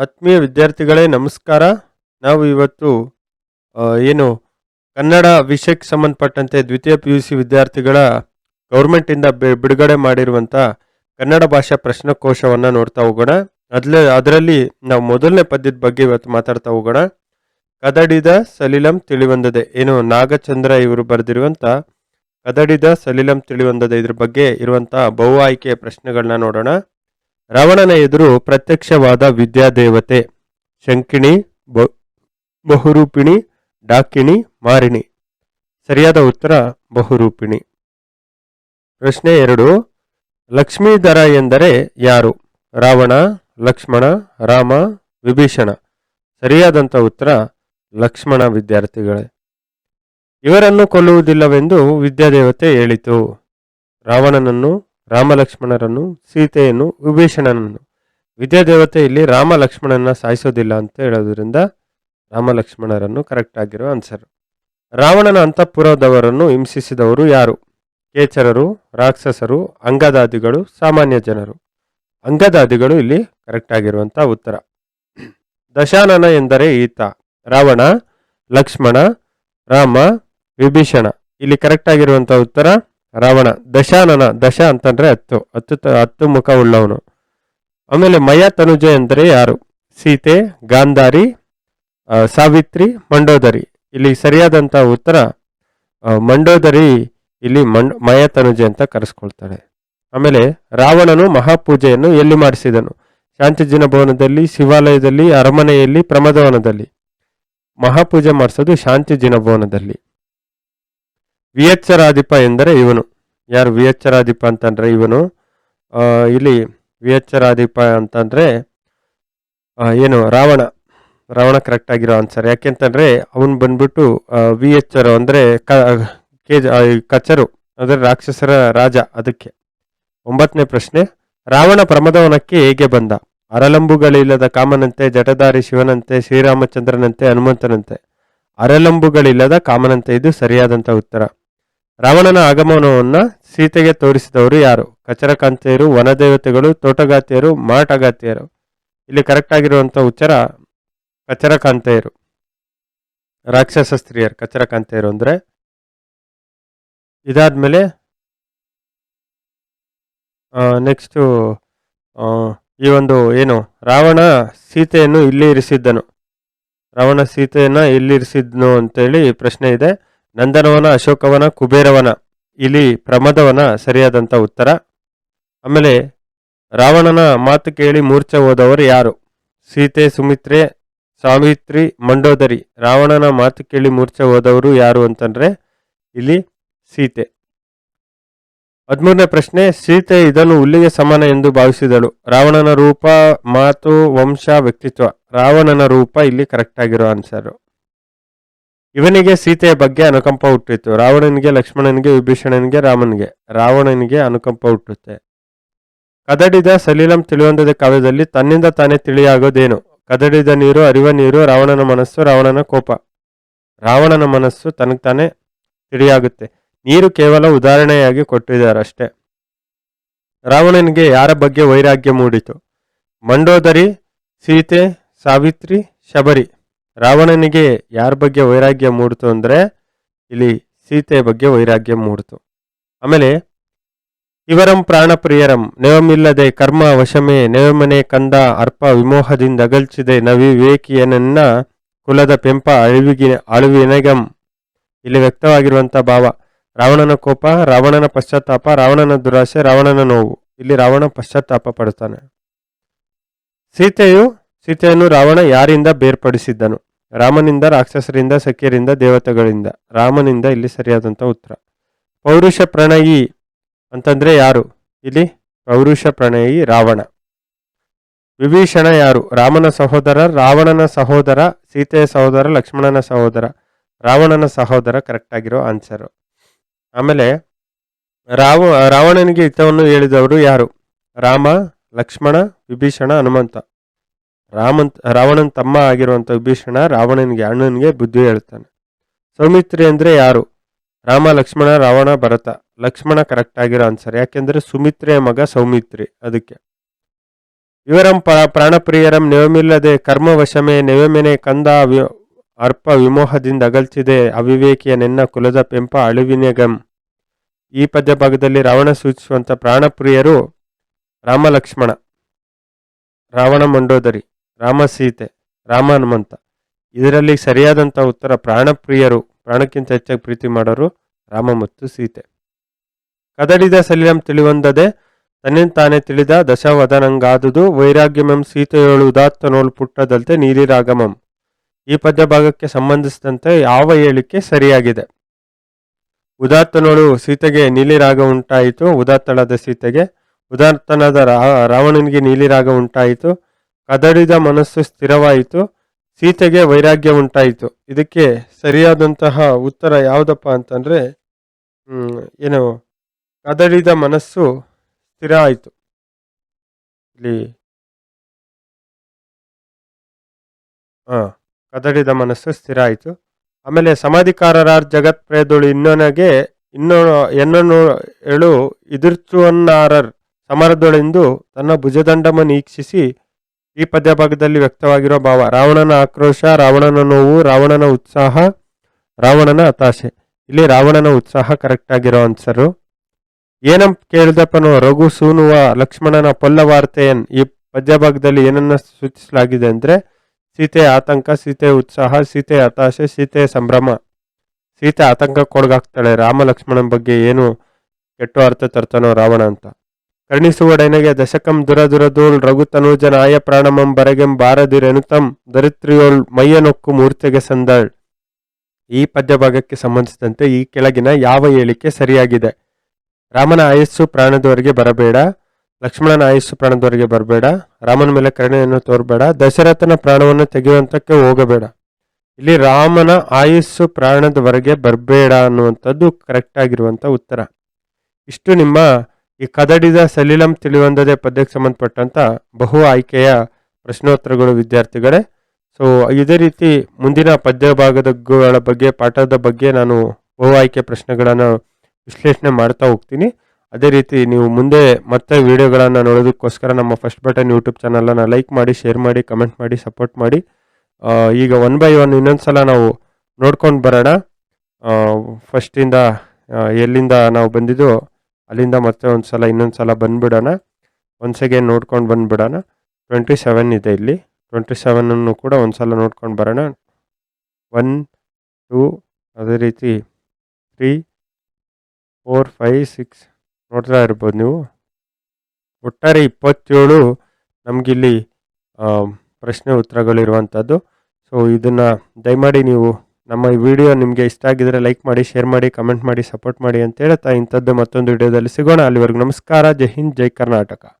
ಆತ್ಮೀಯ ವಿದ್ಯಾರ್ಥಿಗಳೇ, ನಮಸ್ಕಾರ. ನಾವು ಇವತ್ತು ಏನು ಕನ್ನಡ ವಿಷಯಕ್ಕೆ ಸಂಬಂಧಪಟ್ಟಂತೆ ದ್ವಿತೀಯ ಪಿ ಯು ಸಿ ವಿದ್ಯಾರ್ಥಿಗಳ ಗೌರ್ಮೆಂಟಿಂದ ಬಿಡುಗಡೆ ಮಾಡಿರುವಂಥ ಕನ್ನಡ ಭಾಷಾ ಪ್ರಶ್ನಕೋಶವನ್ನು ನೋಡ್ತಾ ಹೋಗೋಣ. ಅದಲೇ, ಅದರಲ್ಲಿ ನಾವು ಮೊದಲನೇ ಪದ್ಯದ ಬಗ್ಗೆ ಇವತ್ತು ಮಾತಾಡ್ತಾ ಹೋಗೋಣ. ಕದಡಿದ ಸಲಿಲಂ ತಿಳಿವಂದದೆ. ಏನು ನಾಗಚಂದ್ರ ಇವರು ಬರೆದಿರುವಂಥ ಕದಡಿದ ಸಲಿಲಂ ತಿಳಿವಂದದೆ ಇದ್ರ ಬಗ್ಗೆ ಇರುವಂಥ ಬಹು ಆಯ್ಕೆಯ ಪ್ರಶ್ನೆಗಳನ್ನ ನೋಡೋಣ. ರಾವಣನ ಎದುರು ಪ್ರತ್ಯಕ್ಷವಾದ ವಿದ್ಯಾದೇವತೆ. ಶಂಕಿಣಿ ಬಹುರೂಪಿಣಿ, ಡಾಕಿಣಿ, ಮಾರಿಣಿ. ಸರಿಯಾದ ಉತ್ತರ, ಬಹುರೂಪಿಣಿ. ಪ್ರಶ್ನೆ ಎರಡು. ಲಕ್ಷ್ಮೀಧರ ಎಂದರೆ ಯಾರು? ರಾವಣ, ಲಕ್ಷ್ಮಣ, ರಾಮ, ವಿಭೀಷಣ. ಸರಿಯಾದಂಥ ಉತ್ತರ, ಲಕ್ಷ್ಮಣ ವಿದ್ಯಾರ್ಥಿಗಳೇ. ಇವರನ್ನು ಕೊಲ್ಲುವುದಿಲ್ಲವೆಂದು ವಿದ್ಯಾದೇವತೆ ಹೇಳಿತು. ರಾವಣನನ್ನು ರಾಮಲಕ್ಷ್ಮಣರನ್ನು, ಸೀತೆಯನ್ನು, ವಿಭೀಷಣನನ್ನು. ವಿದ್ಯಾದೇವತೆ ಇಲ್ಲಿ ರಾಮ ಲಕ್ಷ್ಮಣನ ಸಾಯಿಸೋದಿಲ್ಲ ಅಂತ ಹೇಳೋದ್ರಿಂದ ರಾಮ ಲಕ್ಷ್ಮಣರನ್ನು ಕರೆಕ್ಟ್ ಆಗಿರೋ ಆನ್ಸರ್ ರಾವಣನ ಅಂತಃಪುರದವರನ್ನು ಹಿಂಸಿಸಿದವರು ಯಾರು? ಕೇಚರರು, ರಾಕ್ಷಸರು, ಅಂಗದಾದಿಗಳು, ಸಾಮಾನ್ಯ ಜನರು. ಅಂಗದಾದಿಗಳು ಇಲ್ಲಿ ಕರೆಕ್ಟ್ ಆಗಿರುವಂಥ ಉತ್ತರ. ದಶಾನನ ಎಂದರೆ ಈತ. ರಾವಣ, ಲಕ್ಷ್ಮಣ, ರಾಮ, ವಿಭೀಷಣ. ಇಲ್ಲಿ ಕರೆಕ್ಟ್ ಆಗಿರುವಂಥ ಉತ್ತರ ರಾವಣ ದಶಾನನ ದಶ ಅಂತಂದ್ರೆ ಹತ್ತು ಹತ್ತು ಹತ್ತು ಮುಖ ಉಳ್ಳವನು. ಆಮೇಲೆ ಮಯ ತನುಜ ಎಂದರೆ ಯಾರು? ಸೀತೆ, ಗಾಂಧಾರಿ ಸಾವಿತ್ರಿ, ಮಂಡೋದರಿ. ಇಲ್ಲಿ ಸರಿಯಾದಂಥ ಉತ್ತರ ಮಂಡೋದರಿ ಇಲ್ಲಿ ಮಂಡ್ ಮಯ ತನುಜೆ ಅಂತ ಕರೆಸ್ಕೊಳ್ತಾಳೆ ಆಮೇಲೆ ರಾವಣನು ಮಹಾಪೂಜೆಯನ್ನು ಎಲ್ಲಿ ಮಾಡಿಸಿದನು? ಶಾಂತಿಜಿನ ಭವನದಲ್ಲಿ ಶಿವಾಲಯದಲ್ಲಿ, ಅರಮನೆಯಲ್ಲಿ, ಪ್ರಮದವನದಲ್ಲಿ. ಮಹಾಪೂಜೆ ಮಾಡಿಸೋದು ಶಾಂತಿಜಿನ ಭವನದಲ್ಲಿ ವಿಯಚ್ಚರಾಧಿಪ ಎಂದರೆ ಇವನು. ಯಾರು ವಿಯಚ್ಚರಾಧಿಪ ಅಂತಂದ್ರೆ ಇವನು. ಇಲ್ಲಿ ವಿಯಚ್ಚರಾಧಿಪ ಅಂತಂದ್ರೆ ಏನು, ರಾವಣ. ರಾವಣ ಕರೆಕ್ಟ್ ಆಗಿರೋ ಆನ್ಸರ್ ಯಾಕೆಂತಂದ್ರೆ ಅವನು ಬಂದ್ಬಿಟ್ಟು ವಿ ಎಚ್ ಆರ್ ಅಂದ್ರೆ ಕ- ಕಚರು ಅಂದರೆ ರಾಕ್ಷಸರ ರಾಜ ಅದಕ್ಕೆ. ಒಂಬತ್ತನೇ ಪ್ರಶ್ನೆ, ರಾವಣ ಪ್ರಮದವನಕ್ಕೆ ಹೇಗೆ ಬಂದ? ಅರಲಂಬುಗಳಿಲ್ಲದ ಕಾಮನಂತೆ ಜಟಧಾರಿ ಶಿವನಂತೆ, ಶ್ರೀರಾಮಚಂದ್ರನಂತೆ, ಹನುಮಂತನಂತೆ. ಅರಲಂಬುಗಳಿಲ್ಲದ ಕಾಮನಂತೆ, ಇದು ಸರಿಯಾದಂತ ಉತ್ತರ. ರಾವಣನ ಆಗಮನವನ್ನು ಸೀತೆಗೆ ತೋರಿಸಿದವರು ಯಾರು? ಕಚರಕಾಂತೆಯರು, ವನದೇವತೆಗಳು, ತೋಟಗಾತಿಯರು, ಮಾಟಗಾತಿಯರು. ಇಲ್ಲಿ ಕರೆಕ್ಟ್ ಉಚ್ಚಾರ ಉತ್ತರ ಕಚರಕಾಂತೆಯರು. ರಾಕ್ಷಸ ಸ್ತ್ರೀಯರು, ಕಚರಕಾಂತೆಯರು ಇದಾದ ಮೇಲೆ ನೆಕ್ಸ್ಟು ಈ ಒಂದು ಏನು, ರಾವಣ ಸೀತೆಯನ್ನು ಇಲ್ಲಿ ಇರಿಸಿದ್ದನು. ರಾವಣ ಸೀತೆಯನ್ನು ಇಲ್ಲಿ ಇರಿಸಿದ್ನು ಅಂತೇಳಿ ಪ್ರಶ್ನೆ ಇದೆ. ನಂದನವನ, ಅಶೋಕವನ, ಕುಬೇರವನ. ಇಲ್ಲಿ ಪ್ರಮದವನ ಸರಿಯಾದಂಥ ಉತ್ತರ. ಆಮೇಲೆ ರಾವಣನ ಮಾತು ಕೇಳಿ ಮೂರ್ಛೆ ಹೋದವರು ಯಾರು? ಸೀತೆ, ಸುಮಿತ್ರೆ, ಸಾವಿತ್ರಿ, ಮಂಡೋದರಿ. ರಾವಣನ ಮಾತು ಕೇಳಿ ಮೂರ್ಛೆ ಹೋದವರು ಯಾರು ಅಂತಂದ್ರೆ ಇಲ್ಲಿ ಸೀತೆ. ಹದಿಮೂರನೇ ಪ್ರಶ್ನೆ, ಸೀತೆ ಇದನ್ನು ಹುಲ್ಲಿಗೆ ಸಮಾನ ಎಂದು ಭಾವಿಸಿದಳು. ರಾವಣನ ರೂಪ, ಮಾತು, ವಂಶ, ವ್ಯಕ್ತಿತ್ವ. ರಾವಣನ ರೂಪ ಇಲ್ಲಿ ಕರೆಕ್ಟ್ ಆಗಿರೋ ಆನ್ಸರ್ ಇವನಿಗೆ ಸೀತೆಯ ಬಗ್ಗೆ ಅನುಕಂಪ ಹುಟ್ಟಿತು. ರಾವಣನಿಗೆ, ಲಕ್ಷ್ಮಣನಿಗೆ, ವಿಭೀಷಣನಿಗೆ, ರಾಮನಿಗೆ. ರಾವಣನಿಗೆ ಅನುಕಂಪ ಹುಟ್ಟುತ್ತೆ. ಕದಡಿದ ಸಲೀಲಂ ತಿಳಿಯೊಂದದ ಕಾವ್ಯದಲ್ಲಿ ತನ್ನಿಂದ ತಾನೇ ತಿಳಿಯಾಗೋದೇನು? ಕದಡಿದ ನೀರು, ಅರಿವ ನೀರು, ರಾವಣನ ಮನಸ್ಸು, ರಾವಣನ ಕೋಪ. ರಾವಣನ ಮನಸ್ಸು ತನಗೆ ತಾನೇ ತಿಳಿಯಾಗುತ್ತೆ. ನೀರು ಕೇವಲ ಉದಾಹರಣೆಯಾಗಿ ಕೊಟ್ಟಿದ್ದಾರೆ ಅಷ್ಟೇ ರಾವಣನಿಗೆ ಯಾರ ಬಗ್ಗೆ ವೈರಾಗ್ಯ ಮೂಡಿತು? ಮಂಡೋದರಿ, ಸೀತೆ, ಸಾವಿತ್ರಿ, ಶಬರಿ. ರಾವಣನಿಗೆ ಯಾರ ಬಗ್ಗೆ ವೈರಾಗ್ಯ ಮೂಡಿತು ಅಂದರೆ ಇಲ್ಲಿ ಸೀತೆ ಬಗ್ಗೆ ವೈರಾಗ್ಯ ಮೂಡಿತು. ಆಮೇಲೆ, ಇವರಂ ಪ್ರಾಣಪ್ರಿಯರಂ, ನೆವಮಿಲ್ಲದೆ ಕರ್ಮ ವಶಮೇ, ನೆವಮನೆ ಕಂದ ಅರ್ಪ ವಿಮೋಹದಿಂದ ಅಗಲ್ಚಿದೆ ನವಿವೇಕಿಯನನ್ನ ಕುಲದ ಪೆಂಪ ಅಳಿವಿಗೆ, ಅಳುವಿನಗಂ. ಇಲ್ಲಿ ವ್ಯಕ್ತವಾಗಿರುವಂಥ ಭಾವ, ರಾವಣನ ಕೋಪ, ರಾವಣನ ಪಶ್ಚಾತ್ತಾಪ, ರಾವಣನ ದುರಾಸೆ, ರಾವಣನ ನೋವು. ಇಲ್ಲಿ ರಾವಣ ಪಶ್ಚಾತ್ತಾಪ ಪಡುತ್ತಾನೆ. ಸೀತೆಯು, ಸೀತೆಯನ್ನು ರಾವಣ ಯಾರಿಂದ ಬೇರ್ಪಡಿಸಿದ್ದನು? ರಾಮನಿಂದ ರಾಕ್ಷಸರಿಂದ, ಸಖ್ಯರಿಂದ, ದೇವತೆಗಳಿಂದ. ರಾಮನಿಂದ ಇಲ್ಲಿ ಸರಿಯಾದಂಥ ಉತ್ತರ. ಪೌರುಷ ಪ್ರಣಯಿ ಅಂತಂದ್ರೆ ಯಾರು? ಇಲ್ಲಿ ಪೌರುಷ ಪ್ರಣಯಿ ರಾವಣ. ವಿಭೀಷಣ ಯಾರು? ರಾಮನ ಸಹೋದರ, ರಾವಣನ ಸಹೋದರ, ಸೀತೆಯ ಸಹೋದರ, ಲಕ್ಷ್ಮಣನ ಸಹೋದರ. ರಾವಣನ ಸಹೋದರ ಕರೆಕ್ಟ್ ಆಗಿರೋ ಆನ್ಸರ್ ಆಮೇಲೆ ರಾವ, ರಾವಣನಿಗೆ ಹಿತವನ್ನು ಹೇಳಿದವರು ಯಾರು? ರಾಮ, ಲಕ್ಷ್ಮಣ, ವಿಭೀಷಣ, ಹನುಮಂತ. ರಾಮನ್, ರಾವಣನ ತಮ್ಮ ಆಗಿರುವಂತ ವಿಭೀಷಣ ರಾವಣನಿಗೆ, ಅಣ್ಣನಿಗೆ ಬುದ್ಧಿ ಹೇಳ್ತಾನೆ. ಸೌಮಿತ್ರಿ ಅಂದ್ರೆ ಯಾರು? ರಾಮ, ಲಕ್ಷ್ಮಣ, ರಾವಣ, ಭರತ. ಲಕ್ಷ್ಮಣ ಕರೆಕ್ಟ್ ಆಗಿರೋ ಆನ್ಸರ್ ಯಾಕೆಂದ್ರೆ ಸುಮಿತ್ರೆಯ ಮಗ ಸೌಮಿತ್ರಿ ಅದಕ್ಕೆ. ಇವರಂ ಪ, ಪ್ರಾಣಪ್ರಿಯರಂ ನೆವಮಿಲ್ಲದೆ ಕರ್ಮವಶಮೇ ನೆವಮೆನೆ ಕಂದ ಅರ್ಪ ವಿಮೋಹದಿಂದ ಅಗಲ್ಚಿದೆ ಅವಿವೇಕಿಯ ನೆನ್ನ ಕುಲದ ಪೆಂಪ ಅಳುವಿನಗಂ. ಈ ಪದ್ಯ ಭಾಗದಲ್ಲಿ ರಾವಣ ಸೂಚಿಸುವಂಥ ಪ್ರಾಣಪ್ರಿಯರು ರಾಮ, ಲಕ್ಷ್ಮಣ. ರಾವಣ ಮಂಡೋದರಿ. ರಾಮ ಸೀತೆ, ರಾಮ ಹನುಮಂತ. ಇದರಲ್ಲಿ ಸರಿಯಾದಂಥ ಉತ್ತರ ಪ್ರಾಣಪ್ರಿಯರು, ಪ್ರಾಣಕ್ಕಿಂತ ಹೆಚ್ಚಾಗಿ ಪ್ರೀತಿ ಮಾಡೋರು ರಾಮ ಮತ್ತು ಸೀತೆ. ಕದಡಿದ ಸಲೀಲಂ ತಿಳಿವಂದದೆ ತನ್ನ ತಾನೇ ತಿಳಿದ ದಶವದನಂಗಾದುದು, ವೈರಾಗ್ಯಮಂ ಸೀತೆಯೋಳು ಉದಾತ್ತ ನೋಲು ಪುಟ್ಟದಲ್ಲದೆ ನೀಲಿರಾಗಮಂ ಈ ಪದ್ಯ ಭಾಗಕ್ಕೆ ಸಂಬಂಧಿಸಿದಂತೆ ಯಾವ ಹೇಳಿಕೆ ಸರಿಯಾಗಿದೆ? ಉದಾತ್ತನೋಳು ಸೀತೆಗೆ ನೀಲಿರಾಗ ಉಂಟಾಯಿತು, ಉದಾತ್ತಳದ ಸೀತೆಗೆ, ಉದಾತ್ತನಾದ ರಾವಣನಿಗೆ ನೀಲಿರಾಗ ಉಂಟಾಯಿತು ಕದಡಿದ ಮನಸ್ಸು ಸ್ಥಿರವಾಯಿತು, ಸೀತೆಗೆ ವೈರಾಗ್ಯ ಉಂಟಾಯಿತು. ಇದಕ್ಕೆ ಸರಿಯಾದಂತಹ ಉತ್ತರ ಯಾವುದಪ್ಪ ಅಂತಂದರೆ ಏನು, ಕದಡಿದ ಮನಸ್ಸು ಸ್ಥಿರ ಆಯಿತು ಇಲ್ಲಿ, ಹಾಂ, ಕದಡಿದ ಮನಸ್ಸು ಸ್ಥಿರ ಆಯಿತು ಆಮೇಲೆ ಸಮಾಧಿಕಾರರ ಜಗತ್ ಪ್ರೇದೊಳು ಇನ್ನೊನಗೆ ಇನ್ನೋ ಎನ್ನನು ಎಳು ಇದಿರ್ಚುವನ್ನಾರರ್ ಸಮರದೊಳೆಂದು ತನ್ನ ಭುಜದಂಡಮನ್ನು ಈಕ್ಷಿಸಿ ಈ ಪದ್ಯ ಭಾಗದಲ್ಲಿ ವ್ಯಕ್ತವಾಗಿರೋ ಭಾವ, ರಾವಣನ ಆಕ್ರೋಶ, ರಾವಣನ ನೋವು, ರಾವಣನ ಉತ್ಸಾಹ, ರಾವಣನ ಹತಾಶೆ. ಇಲ್ಲಿ ರಾವಣನ ಉತ್ಸಾಹ ಕರೆಕ್ಟ್ ಆಗಿರೋ ಆನ್ಸರು ಏನಂ ಕೇಳಿದಪ್ಪನೋ, ರಘು ಸೂನುವ ಲಕ್ಷ್ಮಣನ ಪೊಲ್ಲ ವಾರ್ತೆಯನ್ ಈ ಪದ್ಯ ಭಾಗದಲ್ಲಿ ಏನನ್ನ ಸೂಚಿಸಲಾಗಿದೆ ಅಂದ್ರೆ, ಸೀತೆ ಆತಂಕ, ಸೀತೆ ಉತ್ಸಾಹ, ಸೀತೆ ಹತಾಶೆ, ಸೀತೆ ಸಂಭ್ರಮ. ಸೀತೆ ಆತಂಕಕ್ಕೊಳಗಾಗ್ತಾಳೆ, ರಾಮ ಲಕ್ಷ್ಮಣನ ಬಗ್ಗೆ ಏನು ಕೆಟ್ಟ ಅರ್ಥ ತರ್ತಾನೋ ರಾವಣ ಅಂತ. ಕರ್ಣಿಸುವಡೆನೆಗೆ ದಶಕಂ ದುರದುರದೋಳ್ ರಘುತನೂಜನ ಆಯ ಪ್ರಾಣಮಂ ಬರಗೆಂ ಬಾರದಿರೆನುತಂ ದರಿತ್ರಿಯೋಳ್ ಮೈಯನೊಕ್ಕು ಮೂರ್ತೆಗೆ ಸಂದಳ್. ಈ ಪದ್ಯ ಭಾಗಕ್ಕೆ ಸಂಬಂಧಿಸಿದಂತೆ ಈ ಕೆಳಗಿನ ಯಾವ ಹೇಳಿಕೆ ಸರಿಯಾಗಿದೆ? ರಾಮನ ಆಯಸ್ಸು ಪ್ರಾಣದವರೆಗೆ ಬರಬೇಡ, ಲಕ್ಷ್ಮಣನ ಆಯಸ್ಸು ಪ್ರಾಣದವರೆಗೆ ಬರಬೇಡ, ರಾಮನ ಮೇಲೆ ಕರುಣೆಯನ್ನು ತೋರಬೇಡ, ದಶರಥನ ಪ್ರಾಣವನ್ನು ತೆಗೆಯುವಂತಕ್ಕೆ ಹೋಗಬೇಡ. ಇಲ್ಲಿ ರಾಮನ ಆಯಸ್ಸು ಪ್ರಾಣದವರೆಗೆ ಬರಬೇಡ ಅನ್ನುವಂಥದ್ದು ಕರೆಕ್ಟ್ ಆಗಿರುವಂಥ ಉತ್ತರ. ಇಷ್ಟು ನಿಮ್ಮ ಈ ಕದಡಿದ ಸಲೀಲಂ ತಿಳಿವಂದದೆ ಪದ್ಯಕ್ಕೆ ಸಂಬಂಧಪಟ್ಟಂತ ಬಹು ಆಯ್ಕೆಯ ಪ್ರಶ್ನೋತ್ತರಗಳು ವಿದ್ಯಾರ್ಥಿಗಳೇ. ಸೊ ಇದೇ ರೀತಿ ಮುಂದಿನ ಪದ್ಯ ಭಾಗದಗಳ ಬಗ್ಗೆ, ಪಾಠದ ಬಗ್ಗೆ ನಾನು ಬಹು ಆಯ್ಕೆ ಪ್ರಶ್ನೆಗಳನ್ನು ವಿಶ್ಲೇಷಣೆ ಮಾಡ್ತಾ ಹೋಗ್ತೀನಿ. ಅದೇ ರೀತಿ ನೀವು ಮುಂದೆ ಮತ್ತೆ ವಿಡಿಯೋಗಳನ್ನು ನೋಡೋದಕ್ಕೋಸ್ಕರ ನಮ್ಮ ಫಸ್ಟ್ ಬಟನ್ ಯೂಟ್ಯೂಬ್ ಚಾನಲನ್ನು ಲೈಕ್ ಮಾಡಿ, ಶೇರ್ ಮಾಡಿ, ಕಮೆಂಟ್ ಮಾಡಿ, ಸಪೋರ್ಟ್ ಮಾಡಿ. ಈಗ ಒನ್ ಬೈ ಒನ್ ಇನ್ನೊಂದ್ಸಲ ನಾವು ನೋಡ್ಕೊಂಡು ಬರೋಣ. ಫಸ್ಟಿಂದ ಎಲ್ಲಿಂದ ನಾವು ಬಂದಿದ್ದು ಅಲ್ಲಿಂದ ಮತ್ತೆ ಒಂದು ಸಲ ಇನ್ನೊಂದು ಸಲ ಬಂದುಬಿಡೋಣ. ಒನ್ಸ್ ಅಗೇನ್ ನೋಡ್ಕೊಂಡು ಬಂದುಬಿಡೋಣ. ಟ್ವೆಂಟಿ ಸೆವೆನ್ ಇದೆ ಇಲ್ಲಿ. ಟ್ವೆಂಟಿ ಸೆವೆನನ್ನು ಕೂಡ ಒಂದು ಸಲ ನೋಡ್ಕೊಂಡು ಬರೋಣ. ಒನ್ ಟೂ ಅದೇ ರೀತಿ ತ್ರೀ ಫೋರ್ ಫೈವ್ ಸಿಕ್ಸ್ ನೋಡ್ತಾ ಇರ್ಬೋದು ನೀವು. ಒಟ್ಟಾರೆ ಇಪ್ಪತ್ತೇಳು ನಮಗಿಲ್ಲಿ ಪ್ರಶ್ನೆ ಉತ್ತರಗಳಿರುವಂಥದ್ದು. ಸೊ ಇದನ್ನು ದಯಮಾಡಿ ನೀವು ನಮ್ಮ ಈ ವಿಡಿಯೋ ನಿಮಗೆ ಇಷ್ಟ ಆಗಿದ್ರೆ ಲೈಕ್ ಮಾಡಿ ಶೇರ್ ಮಾಡಿ ಕಮೆಂಟ್ ಮಾಡಿ ಸಪೋರ್ಟ್ ಮಾಡಿ ಅಂತ ಹೇಳುತ್ತಾ ಇಂಥದ್ದು ಮತ್ತೊಂದು ವಿಡಿಯೋದಲ್ಲಿ ಸಿಗೋಣ. ಅಲ್ಲಿವರೆಗೂ ನಮಸ್ಕಾರ. ಜೈ ಹಿಂದ್, ಜೈ ಕರ್ನಾಟಕ.